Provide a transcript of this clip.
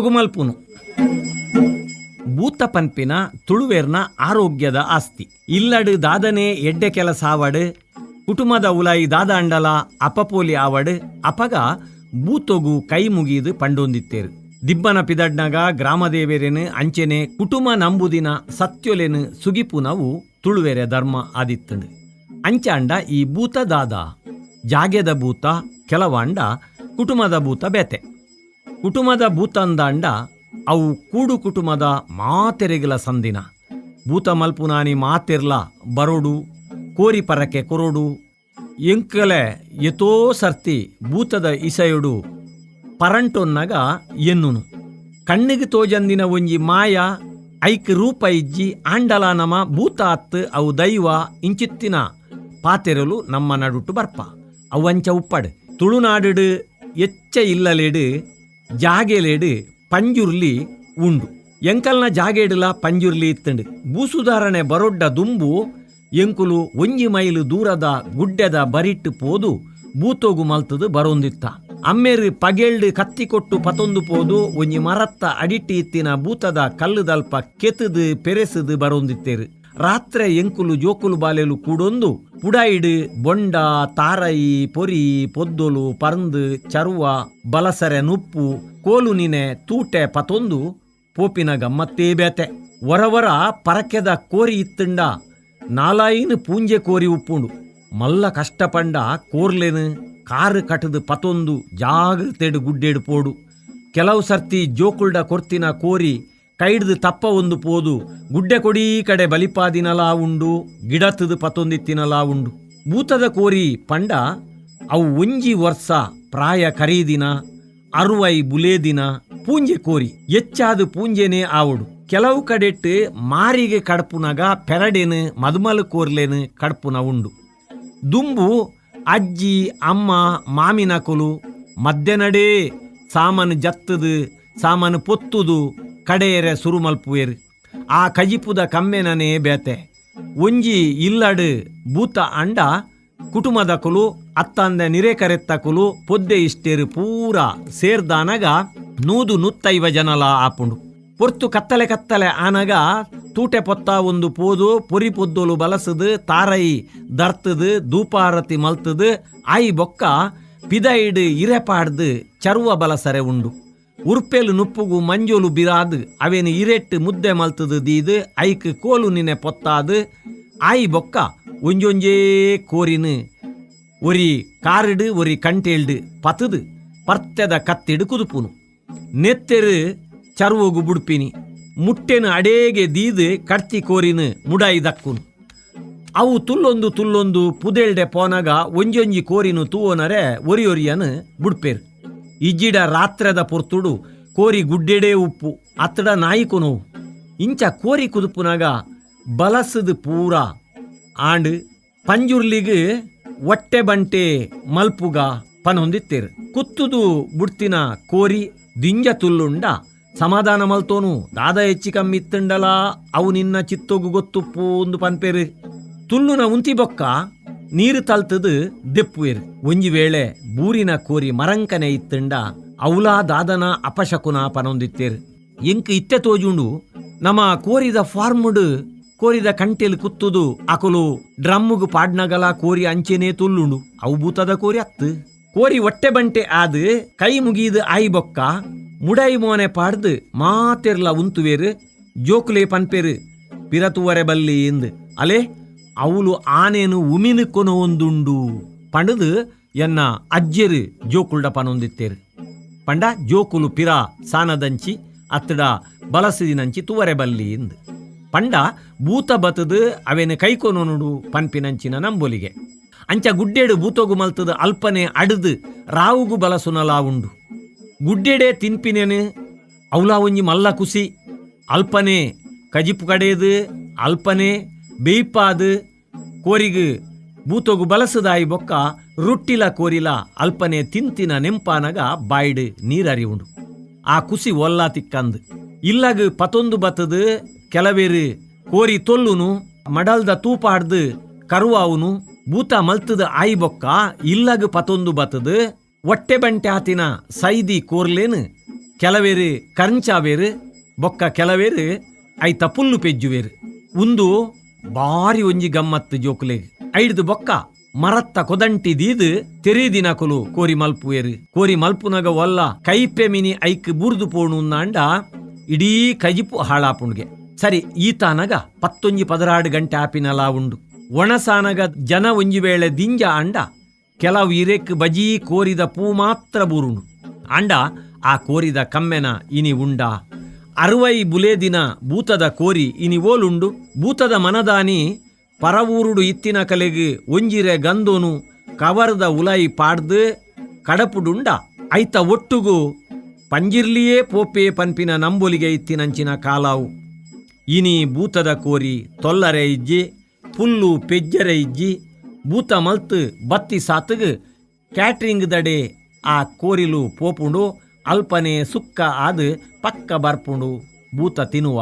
ಬೂತೋಗು ಮಲ್ಪುನು ಬೂತ ಪನ್ಪಿನ ತುಳುವೇರ್ನ ಆರೋಗ್ಯದ ಆಸ್ತಿ. ಇಲ್ಲಡು ದಾದನೆ ಎಡ್ಡೆ ಕೆಲಸ ಆವಡ್, ಕುಟುಂಬದ ಉಲಾಯಿ ದಾದ ಅಂಡಲ ಅಪಪೋಲಿ ಆವಡ್, ಅಪಗ ಭೂತೊಗು ಕೈ ಮುಗಿದು ಪಂಡೊಂದಿತ್ತೇರು. ದಿಬ್ಬನ ಪಿದಡ್ನಗ ಗ್ರಾಮದೇವೇರೆನು ಅಂಚೆನೆ ಕುಟುಂಬ ನಂಬುದಿನ ಸತ್ಯೊಲೆನು ಸುಗಿಪುನವು ತುಳುವೆರೆ ಧರ್ಮ ಆದಿತ್ತಂಡು. ಅಂಚಾಂಡ ಈ ಭೂತ ದಾದ ಜಾಗೆದ ಭೂತ ಕೆಲವಾಂಡ ಕುಟುಂಬದ ಭೂತ ಬೇತೆ. ಕುಟುಂಬದ ಭೂತಂದಾಂಡ, ಅವು ಕೂಡು ಕುಟುಂಬದ ಮಾತೆರೆಗಿಲ ಸಂದಿನ. ಭೂತ ಮಲ್ಪುನಾನಿ ಮಾತೆರ್ಲ ಬರೋಡು, ಕೋರಿ ಪರಕೆ ಕೊರೋಡು. ಎಂಕಲೆ ಎತೋ ಸರ್ತಿ ಭೂತದ ಇಸೆಯುಡು ಪರಂಟೊನ್ನಗ ಎನ್ನುನು. ಕಣ್ಣಿಗೆ ತೋಜಂದಿನ ಒಂಜಿ ಮಾಯ, ಐಕ್ ರೂಪ ಇಜ್ಜಿ ಆಂಡಲ ನಮ ಭೂತ ಅತ್ತು ಅವು ದೈವ ಇಂಚಿತ್ತಿನ ಪಾತೆರಲು ನಮ್ಮ ನಡುಟು ಬರ್ಪ. ಅವಂಚ ಉಪ್ಪಡ್ ತುಳುನಾಡು ಎಚ್ಚ ಇಲ್ಲಲೇಡು ಜಾಗೆಲೇಡು ಪಂಜುರ್ಲಿ ಉಂಡು. ಎಂಕಲ್ನ ಜಾಗೇಡಲ ಪಂಜುರ್ಲಿ ಇತ್ತಂಡು. ಭೂಸುಧಾರಣೆ ಬರೊಡ್ಡ ದುಂಬು ಎಂಕುಲು ಒಂಜಿ ಮೈಲು ದೂರದ ಗುಡ್ಡೆದ ಬರಿಟ್ಟು ಪೋದು ಬೂತೋಗು ಮಲ್ತದು ಬರೊಂದಿತ್ತ. ಅಮ್ಮೇರು ಪಗೇಳ್ಡು ಕತ್ತಿ ಕೊಟ್ಟು ಪತೊಂದು ಪೋದು ಒಂಜಿ ಮರತ್ತ ಅಡಿಟ್ಟಿ ಇತ್ತಿನ ಭೂತದ ಕಲ್ಲುದಲ್ಪ ಕೆತ್ತದು ಪೆರೆಸದು ಬರೊಂದಿತ್ತೇರು. ರಾತ್ರೆ ಎಂಕುಲು ಜೋಕುಲು ಬಾಲೆಲು ಕೂಡೊಂದು ಪುಡಾಯಿಡು ಬೊಂಡ ತಾರಾಯಿ ಪೊರಿ ಪೊದ್ದೊಲು ಪರಂದು ಚರ್ವ ಬಲಸರೆ ನುಪ್ಪು ಕೋಲು ನಿನೆ ತೂಟೆ ಪತೊಂದು ಪೋಪಿನ ಗಮ್ಮತ್ತೇ ಬೇತೆ ವರವರ ಪರಕೆದ ಕೋರಿ ಇತ್ತಂಡ ನಾಲಾಯಿನ ಪೂಂಜೆ ಕೋರಿ ಉಪ್ಪುಂಡು ಮಲ್ಲ ಕಷ್ಟಪಂಡ ಕೋರ್ಲೆನು ಕಾರು ಕಟದು ಪತೊಂದು ಜಾಗ್ರತೆಡು ಗುಡ್ಡೆಡು ಪೋಡು ಕೆಲವು ಸರ್ತಿ ಜೋಕುಲ್ಡ ಕೊರ್ತಿನ ಕೋರಿ ಕೈಡ್ದು ತಪ್ಪ ಒಂದು ಪೋದು. ಗುಡ್ಡೆ ಕೊಡಿ ಕಡೆ ಬಲಿಪಾದಿನಲಾ ಉಂಡು ಗಿಡತದು ಪತೊಂದಿತ್ತಿನಲಾ ಉಂಡು. ಭೂತದ ಕೋರಿ ಪಂಡ, ಅವು ಒಂಜಿ ವರ್ಷ ಪ್ರಾಯ ಕರೀದಿನ ಅರುವೈ ಬುಲೇದಿನ ಪೂಂಜೆ ಕೋರಿ ಹೆಚ್ಚಾದ ಪೂಂಜೆನೆ ಆವಡು. ಕೆಲವು ಕಡೆಟ್ಟು ಮಾರಿಗೆ ಕಡಪುನಗ ಪೆರಡೆನು, ಮದುಮಲ ಕೋರ್ಲೆನು ಕಡಪುನ ಉಂಡು. ದುಂಬು, ಅಜ್ಜಿ, ಅಮ್ಮ, ಮಾಮಿನ ಕೊಲು, ಮಧ್ಯನಡೇ, ಸಾಮಾನು ಜತ್ತದು, ಸಾಮಾನು ಪೊತ್ತುದು ಕಡೆಯರೆ ಸುರು ಮಲ್ಪುವೆರು ಆ ಕಜಿಪುದ ಕಮ್ಮೆನನೇ ಬೇತೆ. ಒಂಜಿ ಇಲ್ಲಡು ಭೂತ ಅಂಡ ಕುಟುಂಬದ ಕುಲು, ಅತ್ತಂದ ನಿರೇಕರೆತ್ತ ಕುಲು, ಪೊದ್ದೆ ಇಷ್ಟೇರು ಪೂರ ಸೇರ್ದಾನಗ ನೂದು ನುತ್ತೈವ ಜನಲ ಆಪುಂಡು. ಪೊರ್ತು ಕತ್ತಲೆ ಕತ್ತಲೆ ಆನಗ ತೂಟೆ ಪೊತ್ತ ಒಂದು ಪೋದು, ಪೊರಿ ಪೊದ್ದೊಲು ಬಲಸದು, ತಾರೈ ದರ್ತದು, ಧೂಪಾರತಿ ಮಲ್ತದು ಐ ಬೊಕ್ಕ ಪಿದೈಡ್ ಇರೆಪಾಡ್ದು ಚರ್ವ ಬಲಸರೆ ಉಂಡು. ಉರ್ಪೆಲು ನುಪ್ಪುಗು ಮಂಜೋಲು ಬಿರಾದು, ಅವೇನು ಇರೆಟ್ಟು ಮುದ್ದೆ ಮಲ್ತದು ದೀದು, ಐಕ್ ಕೋಲು ನಿನೆ ಪೊತ್ತಾದು, ಆಯಿ ಬೊಕ್ಕ ಒಂಜೊಂಜೇ ಕೋರಿನು. ಒರಿ ಕಾರಿಡು, ಒರಿ ಕಂಟೇಲ್ಡ್ ಪತದು, ಪರ್ತೆದ ಕತ್ತಿಡು ಕುದುಪುನು. ನೆತ್ತೆರು ಚರ್ವೋಗು ಬುಡ್ಪಿನಿ, ಮುಟ್ಟೆನು ಅಡೇಗೆ ದೀದು ಕಡ್ತಿ ಕೋರಿನು ಮುಡಾಯಿ ದಕ್ಕುನು. ಅವು ತುಲ್ಲೊಂದು ತುಲ್ಲೊಂದು ಪುದೆಳ್ಡೆ ಪೋನಗ ಒಂಜೊಂಜಿ ಕೋರಿನು ತೂವನರೆ ಒರಿ ಒರಿಯನು ಬುಡ್ಪೇರು. ಇಜ್ಜಿಡ ರಾತ್ರದ ಪೊರ್ತುಡು, ಕೋರಿ ಗುಡ್ಡೆಡೇ ಉಪ್ಪು, ಅತ್ತಡ ನಾಯಿಕು ನೋವು ಇಂಚ ಕೋರಿ ಕುದುಪುನಗ ಬಲಸದು ಪೂರ. ಆಂಡ್ ಪಂಜುರ್ಲಿಗ್ ಒಟ್ಟೆ ಬಂಟೆ ಮಲ್ಪುಗ ಪನೊಂದಿತ್ತೇರು ಕುತ್ತುದು ಬುಡ್ತಿನ ಕೋರಿ ದಿಂಜ ತುಲ್ಲುಂಡ, ಸಮಾಧಾನ ಮಲ್ತೋನು, ದಾದ ಹೆಚ್ಚಿ ಕಮ್ಮಿ ಇತ್ತಂಡಲ, ಅವು ನಿನ್ನ ಚಿತ್ತೋಗು ಗೊತ್ತುಪ್ಪು ಒಂದು ಪನ್ಪೇರು. ತುಲ್ಲುನ ಉಂತಿ ಬೊಕ್ಕ ನೀರು ತಲ್ತದು ದೆಪ್ಪುವೆರು ಒಂಜಿ ವೇಳೆ ಬೂರಿನ ಕೋರಿ ಮರಂಕನೆ ಇತ್ತಂಡ ಅವಲಾ ದಾದನ ಅಪಶಕುನ ಪನೊಂದಿತ್ತೇರು. ಇಂಕ್ ಇತ್ತೆ ತೋಜುಂಡು, ನಮ ಕೋರಿದ ಫಾರ್ಮುಡು, ಕೋರಿದ ಕಂಟೆಲ್ ಕುತ್ತುದು ಅಕುಲು ಡ್ರಮ್ಮುಗು ಪಾಡ್ನಗಲ ಕೋರಿ ಅಂಚೆನೆ ತುಲ್ಲುಂಡು. ಅವು ಭೂತದ ಕೋರಿ ಅತ್ತು. ಕೋರಿ ಒಟ್ಟೆ ಬಂಟೆ ಆದ್ ಕೈ ಮುಗಿದು ಆಯಿ ಬೊಕ್ಕ, ಮುಡೈ ಮೋನೆ ಪಾಡ್ದು ಮಾತೆರ್ಲ ಉಂತುವೇರು, ಜೋಕುಲೆ ಪನ್ಪೇರು, ಪಿರತುವರೆ ಬಲ್ಲಿ ಎಂದು ಅಲೆ ಅವಳು ಆನೆಯನ್ನು ಉಮಿನ ಕೊನವೊಂದುಂಡು ಪಂಡದು ಎನ್ನ ಅಜ್ಜರು ಜೋಕುಲ್ಡ ಪನೊಂದಿತ್ತೇರು ಪಂಡ ಜೋಕುಲು ಪಿರ ಸಾನದಂಚಿ ಅತ್ತಡ ಬಲಸದಿನಂಚಿ ತುವರೆ ಬಲ್ಲಿ ಎಂದು ಪಂಡ ಭೂತ ಬತದು ಅವೇನು ಕೈಕೊನೊನುಡು ಪನ್ಪಿನಂಚಿನ ನಂಬೊಲಿಗೆ. ಅಂಚ ಗುಡ್ಡೆಡು ಭೂತೋಗು ಮಲ್ತದ ಅಲ್ಪನೆ ಅಡದು ರಾವುಗು ಬಲಸುನಲಾ ಉಂಡು ಗುಡ್ಡೆಡೆ ತಿನ್ಪಿನೇನು ಅವಲಾ ಒಂಜಿ ಮಲ್ಲ ಕುಸಿ, ಅಲ್ಪನೆ ಕಜಿಪು ಕಡೆಯದು ಅಲ್ಪನೆ ಬೇಯ್ಪಾದು ಕೋರಿಗು ಬೂತೊಗು ಬಲಸದಾಯಿ ಬೊಕ್ಕ ರೊಟ್ಟಿಲ ಕೋರಿಲ ಅಲ್ಪನೆ ತಿಂತಿನ ನೆಂಪಾನಗ ಬಾಯ್ಡ್ ನೀರರಿ ಉಂಡು ಆ ಕುಸಿ ಒಲ್ಲಾ ತಿಕ್ಕಂದ್. ಇಲ್ಲಗ್ ಪತೊಂದು ಬತ್ತದು ಕೆಲವೇರು ಕೋರಿ ತೊಲ್ಲುನು, ಮಡಲ್ದ ತೂಪಾಡ್ದು ಕರುವಾವುನು ಬೂತ ಮಲ್ತದ ಆಯಿ ಬೊಕ್ಕ ಇಲ್ಲಗ್ ಪತೊಂದು ಬತ್ತದು ಒಟ್ಟೆ ಬಂಟೆ ಸೈದಿ ಕೋರ್ಲೇನು, ಕೆಲವೇರು ಕರ್ಂಚಾವೇರು, ಬೊಕ್ಕ ಕೆಲವೇರು ಐತ ಪುಲ್ಲು ಪೆಜ್ಜುವೇರು. ಉಂದು ಬಾರಿ ಒಂಜಿ ಗಮ್ಮತ್ತು ಜೋಕುಲೆಗ್ ಐಡ್ದು ಬೊಕ್ಕ, ಮರತ್ತ ಕೊದಂಟಿ ದೀದು ತೆರೀದಿನಕುಲು ಕೋರಿ ಮಲ್ಪುವೆರ್ ಕೋರಿ ಮಲ್ಪುನಗ ಒಲ್ಲ ಕೈಪೆ ಮಿನಿ ಐಕ್ ಬುರ್ದು ಪೋಣು ಅಂಡ ಇಡೀ ಕಜಿಪು ಹಾಳಾಪುಣ್ಗೆ. ಸರಿ ಈತಾನಗ ಪತ್ತೊಂಜಿ ಪದರಾಡು ಗಂಟೆ ಆಪಿನಲ ಉಂಡು. ಒಣಸಾನಗ ಜನ ಒಂಜಿ ವೇಳೆ ದಿಂಜ ಅಂಡ, ಕೆಲವು ಇರೆಕ್ ಬಜಿ ಕೋರಿದ ಪೂ ಮಾತ್ರ ಬೂರುಣು. ಅಂಡ, ಆ ಕೋರಿದ ಕಮ್ಮೆನ ಇನಿ ಉಂಡ. ಅರುವೈ ಬುಲೇದಿನ ಭೂತದ ಕೋರಿ ಇನಿ ಓಲುಂಡು ಭೂತದ ಮನದಾನಿ ಪರವೂರುಡು ಇತ್ತಿನ ಕಲೆಗೆ ಒಂಜಿರೆ ಗಂದೋನು ಕವರ್ದ ಉಲಾಯಿ ಪಾಡ್ದು ಕಡಪುಡುಂಡ. ಐತ ಒಟ್ಟುಗು ಪಂಜಿರ್ಲಿಯೇ ಪೋಪೆ ಪನ್ಪಿನ ನಂಬೊಲಿಗೆ ಇತ್ತಿನಂಚಿನ ಕಾಲಾವು. ಇನಿ ಭೂತದ ಕೋರಿ ತೊಲ್ಲರೆ ಇಜ್ಜಿ, ಪುಲ್ಲು ಪೆಜ್ಜರೆ ಇಜ್ಜಿ, ಭೂತ ಮಲ್ತು ಬತ್ತಿ ಸಾತುಗು ಕ್ಯಾಟ್ರಿಂಗ್ ದಡೆ ಆ ಕೋರಿಲು ಪೋಪುಂಡು. ಅಲ್ಪನೆ ಸುಕ್ಕ ಆದ ಪಕ್ಕ ಬರ್ಪುಂಡು ಭೂತ ತಿನ್ನುವ.